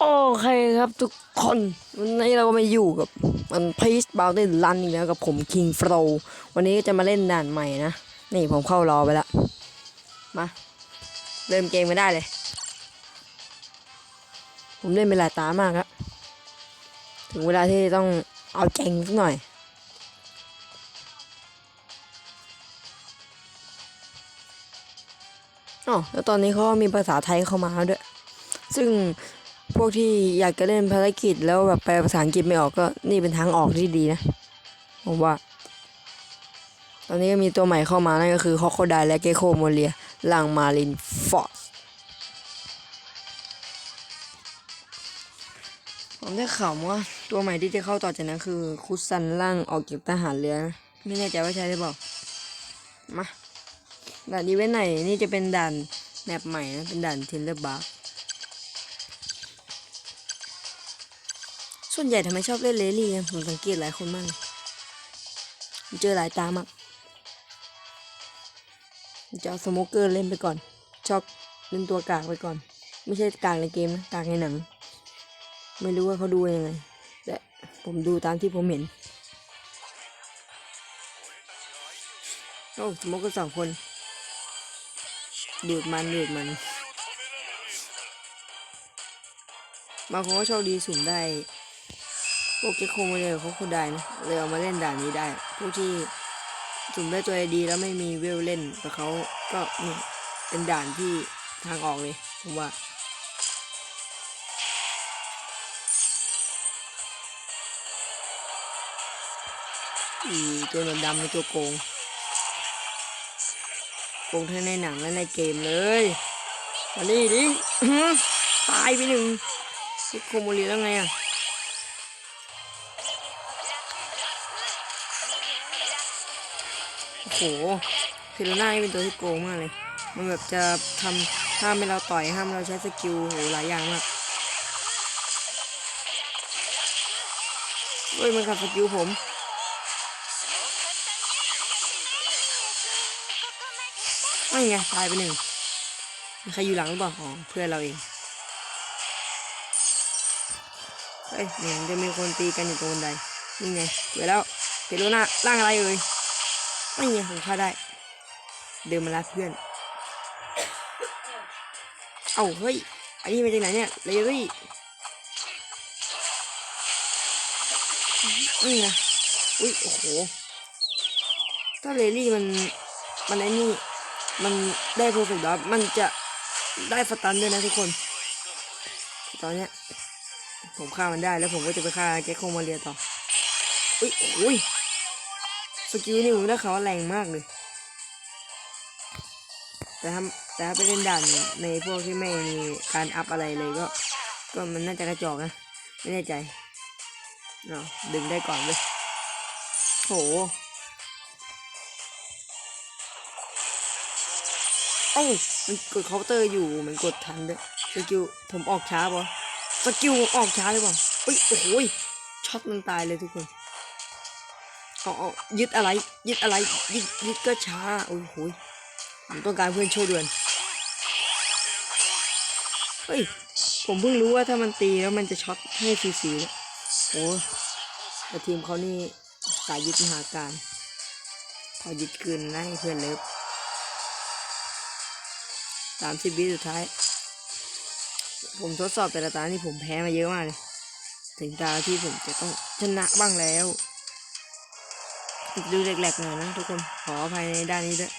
โอเคครับทุกคนวันนี้เราก็มาอยู่กับมันพีซบาวเดนรันอีกแล้วกับผมคิงโฟรวันนี้ก็จะมาเล่นด่านใหม่นะ นี่ผมเข้ารอไปแล้วมา เริ่มเกมกันได้เลย ผมเล่นไปหลายตามากครับถึงเวลาที่ต้องเอาเก่งสักหน่อย อ๋อแล้วตอนนี้เขามีภาษาไทยเข้ามาด้วย ซึ่ง พวกที่อยากจะเล่นภารกิจแล้วแบบแปลภาษาอังกฤษไม่ออกก็นี่เป็นทางออกที่ดีนะ ผมว่า ตอนนี้ก็มีตัวใหม่เข้ามานั่นก็คือฮอกโคไดและเกโคโมเลียลังมารินฟอสผมได้ข่าวว่าตัวใหม่ที่จะเข้าต่อจากนั้นคือ คุซันล่างออกจากทหารเรือนะไม่แน่ใจว่าใช่หรือเปล่ามาด่านนี้ไว้ไหนนี่จะเป็นด่านแมปใหม่นะเป็นด่านเทนเลอร์บาร์ ส่วนใหญ่ทำไมชอบเล่นเลลี่กันผมสังเกตหลายคนมากเจอหลายตามากจะเอาสโมเกอร์เล่นไปก่อน ชอบเล่นตัวกากไปก่อน ไม่ใช่กากในเกมนะกากในหนัง ไม่รู้ว่าเขาดูยังไงแต่ผมดูตามที่ผมเห็นโอ้สโมเกอร์สองคนดูดมันดูดมันบางคนก็โชคดีสุ่มได้ พวกเกโคมาเลยเขาคนได้นะเลยเอามาเล่นด่านนี้ได้พวกที่สุ่มได้ตัวดีแล้วไม่มีเวลเล่นกับเขาก็นี่เป็นด่านที่ทางออกเลยผมว่าอีตัวหนวดดำในตัวโกง โกงทั้งในหนังและในเกมเลยมานี่ดิตายไปหนึ่งซิโคโมเรีแล้วไงอะ โอ้โหเทโลน่านี่เป็นตัวที่โกงมากเลย มันแบบจะทำห้ามให้เราต่อยห้ามเราใช้สกิลโหหลายอย่างมากเฮ้ยมันขัดสกิลผมไม่ไงตายไปหนึ่งมีใครอยู่หลังหรือเปล่าอ๋อเพื่อนเราเองเฮ้ยเหมือนจะมีคนตีกันอยู่ตรงบันไดนี่ไงเจอแล้วเจอแล้วนะร่างอะไรเอ่ย ไม่ไงผมฆ่าได้ เดินมาละเพื่อน เอ้าเฮ้ยอันนี้มาจากไหนเนี่ยเลรี่นี่ไงอุ้ยโอ้โหถ้าเลรี่มันมันไอ้นี่มันได้พอร์เฟกต์แล้วมันจะได้สตันด้วยนะทุกคน ตอนเนี้ยผมฆ่ามันได้แล้วผมก็จะไปฆ่าแกคโคมาเรียต่ออุ้ยอุ้ย สกิลนี่ผมได้ข่าแรงมากเลย แต่ถ้าแต่ถ้าไปเล่นด่านในพวกที่ไม่มีการอัพอะไรเลยก็ ก็มันน่าจะกระจอกนะ ไม่แน่ใจเนาะดึงได้ก่อนเลยโหเอ้มันกดเคาน์เตอร์อยู่มันกดทันด้วยสกิลผมออกช้าปะสกิลผมออกช้าเลยปะเอ้ยโอ้ยช็อตมันตายเลยทุกคน เอาเอายึดอะไร ยึดอะไร ยึดยึดก็ช้า โอ้โหผมต้องการเพื่อนช่วยด่วน เฮ้ย ผมเพิ่งรู้ว่าถ้ามันตีแล้วมันจะช็อตให้ฟรีๆเลยโอ้แต่ทีมเขานี่สายยึดมหาการพอยึดคืนนะให้เพื่อนเลิฟสามสิบวิสุดท้าย ผมทดสอบแต่ละตานี่ผมแพ้มาเยอะมากเลย ถึงตาที่ผมจะต้องชนะบ้างแล้ว ดูแหลกๆหน่อยนะทุกคน ขออภัยในด้านนี้ด้วย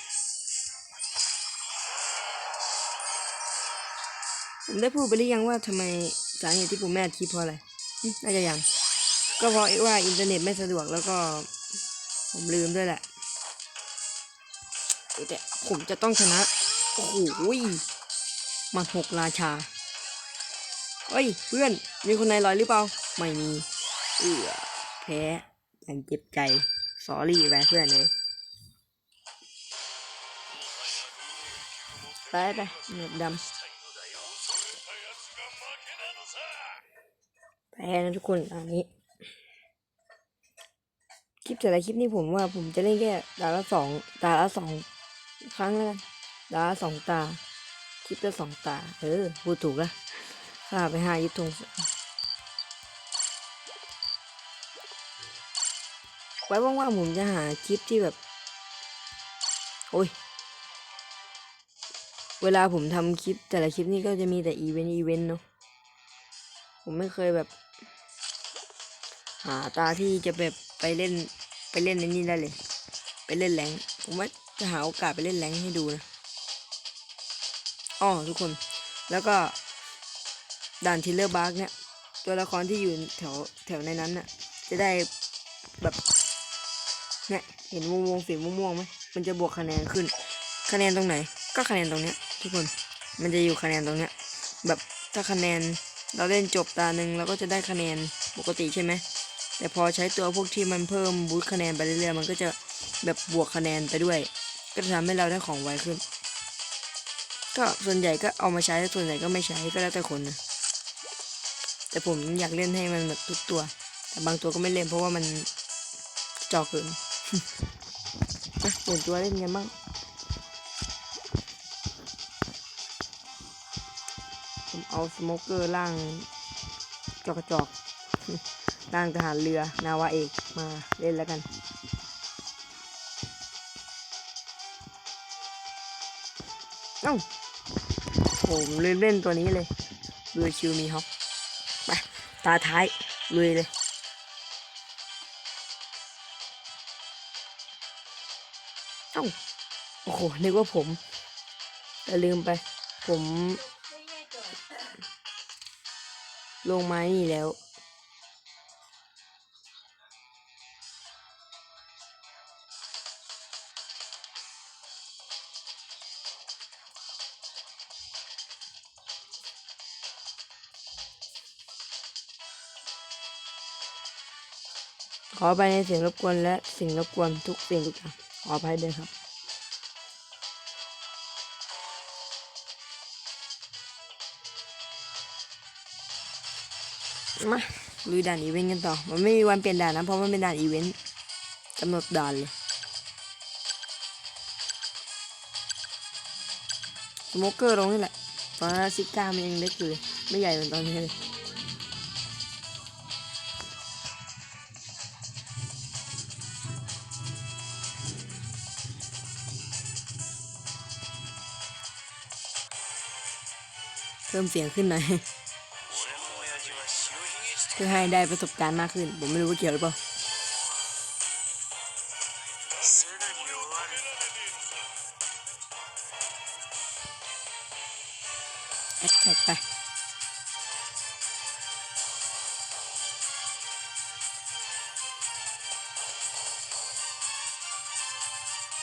ผมได้พูดไปหรือยังว่าทำไมสาเหตุที่ผมแม่อัดคลิปเพราะอะไร น่าจะยัง ก็เพราะว่าอินเทอร์เน็ตไม่สะดวกแล้วก็ ผมลืมด้วยแหละแต่ผมจะต้องชนะ โอ้โหมาหกราชา เฮ้ย เพื่อน มีคนในลอยหรือเปล่า ไม่มี เอือแพ้อย่างเจ็บใจ สอรี่ไปเพื่อนเลยไปไปเหนือบดำแพ้นะทุกคนอันนี้ คลิปแต่ละคลิปนี่ผมว่าผมจะเล่นแค่ตาละสองตาละสองครั้งแล้วกันตาละสองตา คลิปละสองตา เออพูดถูกละข้าไปหายึดธง ไว้ว่างๆผมจะหาคลิปที่แบบ โอ้ย เวลาผมทำคลิป แต่ละคลิปนี่ก็จะมีแต่อีเวนต์อีเวนต์เนาะ ผมไม่เคยแบบ หาตาที่จะแบบไปเล่นไปเล่นในนี่ได้เลย ไปเล่นแรงผมว่าจะหาโอกาสไปเล่นแรงให้ดูนะอ๋อทุกคน แล้วก็ด่านทิลเลอร์บาร์กเนี่ย ตัวละครที่อยู่แถวแถวในนั้นน่ะ จะได้แบบ เนี่ยเห็นวงวงๆสีม่วงๆไหมมันจะบวกคะแนนขึ้น คะแนนตรงไหน ก็คะแนนตรงเนี้ยทุกคนมันจะอยู่คะแนนตรงเนี้ยแบบถ้าคะแนนเราเล่นจบตาหนึ่งเราก็จะได้คะแนนปกติใช่ไหมแต่พอใช้ตัวพวกที่มันเพิ่มบูสต์คะแนนไปเรื่อยๆมันก็จะแบบบวกคะแนนไปด้วย ก็จะทำให้เราได้ของไวขึ้น ก็ส่วนใหญ่ก็เอามาใช้ส่วนใหญ่ก็ไม่ใช้ก็แล้วแต่คนนะแต่ผมอยากเล่นให้มันแบบทุกตัว แต่บางตัวก็ไม่เล่นเพราะว่ามันจอเกิน อะเปลี่ยนตัวเล่นกันบ้างผมเอาสโมเกอร์ล่างจอกจอกร่างทหารเรือนาวาเอกมาเล่นแล้วกัน เอ้าผมเลืมเล่นตัวนี้เลยลุยชิวมีฮอปไปตาท้ายลุยเลย อ้าโอ้โหนึกว่าผมแต่ลืมไป ผม ลงไม้นี่แล้ว ขอไปในเสียงรบกวนและสิ่งรบกวนทุกสิ่งทุกอย่าง ขออภัยด้วยครับมาลุยด่านอีเวนต์กันต่อ มันไม่มีวันเปลี่ยนด่านนะ เพราะมันเป็นด่านอีเวนต์กำหนดด่านเลยสโมเกอร์ลงนี่แหละ ตอนนั้นซิก้ามันยังเล็กอยู่เลย ไม่ใหญ่เหมือนตอนนี้เลย เพิ่มเสียงขึ้นหน่อยเพื่อให้ได้ประสบการณ์มากขึ้น ผมไม่รู้ว่าเกี่ยวหรือเปล่าแอดแท็กไป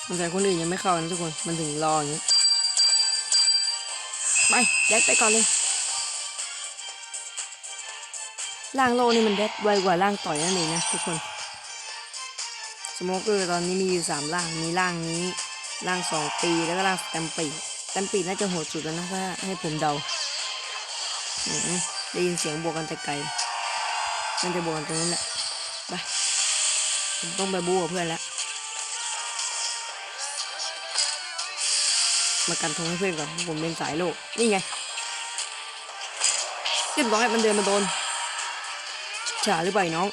สงสัยคนอื่นยังไม่เข้านะทุกคน มันถึงรออย่างนี้ แดกไปก่อนเลยร่างโลนี่มันแดกไวกว่าร่างต่อยนั่นเองนะทุกคนสโมเกอร์ตอนนี้มีอยู่สามร่างมีร่างนี้ร่างสองปีแล้วก็ร่างแตมปีแตมปีน่าจะโหดสุดแล้วนะถ้าให้ผมเดาอืมได้ยินเสียงบวกกันแต่ไกลมันจะบวกกันตรงนั้นแหละไปผมต้องไปบู๊กับเพื่อนแล้ว มากันทงให้เพื่อนก่อนผมเป็นสายโลก นี่ไงเรียบร้อยมันเดินมาโดนฉาหรือเปล่าน้อง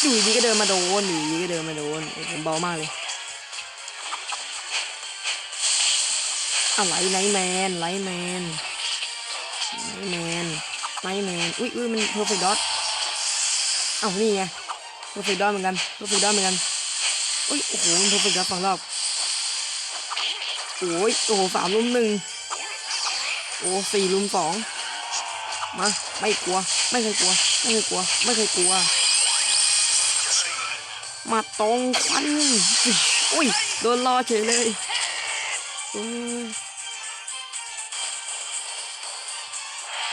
อยู่ดีก็เดินมาโดนอยู่ดีก็เดินมาโดนโอ้ผมเบามากเลยอะไรไลท์แมนไลท์แมนไลท์แมนไลท์แมนอุ้ยอุ้ยมันเพอร์เฟกต์ดอทเอ้านี่ไงเพอร์เฟกต์ดอทเหมือนกันเพอร์เฟกต์ดอทเหมือนกันอุ้ยโอ้โหมันเพอร์เฟกต์ดอทฝั่งรอบ โอ้ยโอ้โหสามลุมหนึ่งโอ้สี่ลุมสองมาไม่กลัว ไม่เคยกลัว ไม่เคยกลัว ไม่เคยกลัว มาตรงควันอุ้ยโดนรอเฉยเลยอืม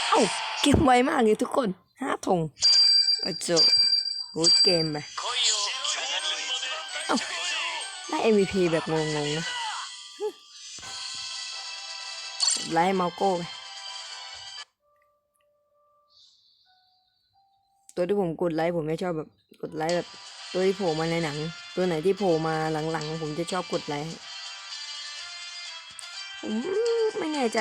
เอ้าเกมไวมากเลยทุกคนห้าธงโอ้โจกูดเกมไปเอ้าได้ MVP แบบงงๆนะ ไลท์เมาโก้ไปตัวที่ผมกดไลค์ผมไม่ชอบแบบกดไลค์แบบตัวที่โผล่มาในหนัง ตัวไหนที่โผล่มาหลังๆ ผมจะชอบกดไลค์ผมไม่แน่ใจ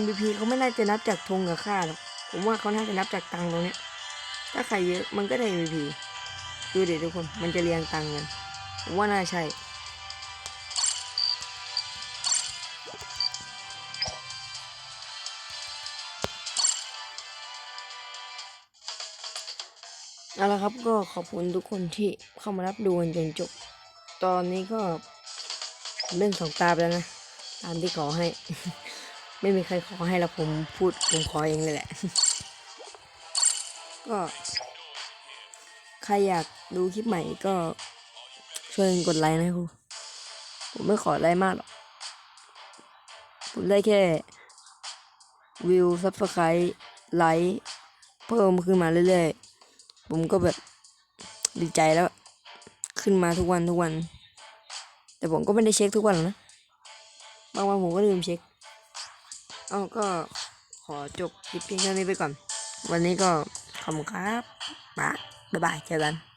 MVP เขาไม่น่าจะนับจากธงกับค่าหรอกผมว่าเขาน่าจะนับจากตังตรงเนี้ยถ้าใครเยอะมันก็ได้ MVP ดูเด็ทุกคนมันจะเรียงตังกันผมว่าน่าใช่ เอาละครับก็ขอบคุณทุกคนที่เข้ามารับดูกันจนจบ ตอนนี้ก็เล่นสองตาไปแล้วนะ ตามที่ขอให้ ไม่มีใครขอให้แล้วผมพูดผมขอเองเลยแหละ ก็ ใครอยากดูคลิปใหม่ก็ช่วยกดไลค์นะครูผมไม่ขออะไรมากหรอกผมได้แค่วิวซับสไครต์ไลค์เพิ่มขึ้นมาเรื่อยๆ ผมก็แบบดีใจแล้ว ขึ้นมาทุกวันทุกวัน แต่ผมก็ไม่ได้เช็คทุกวันหรอกนะบางวันผมก็ลืมเช็คเอาก็ขอจบคลิปเพียงเท่านี้ไปก่อน วันนี้ก็ขอบคุณครับบ๊ายบายเจอกัน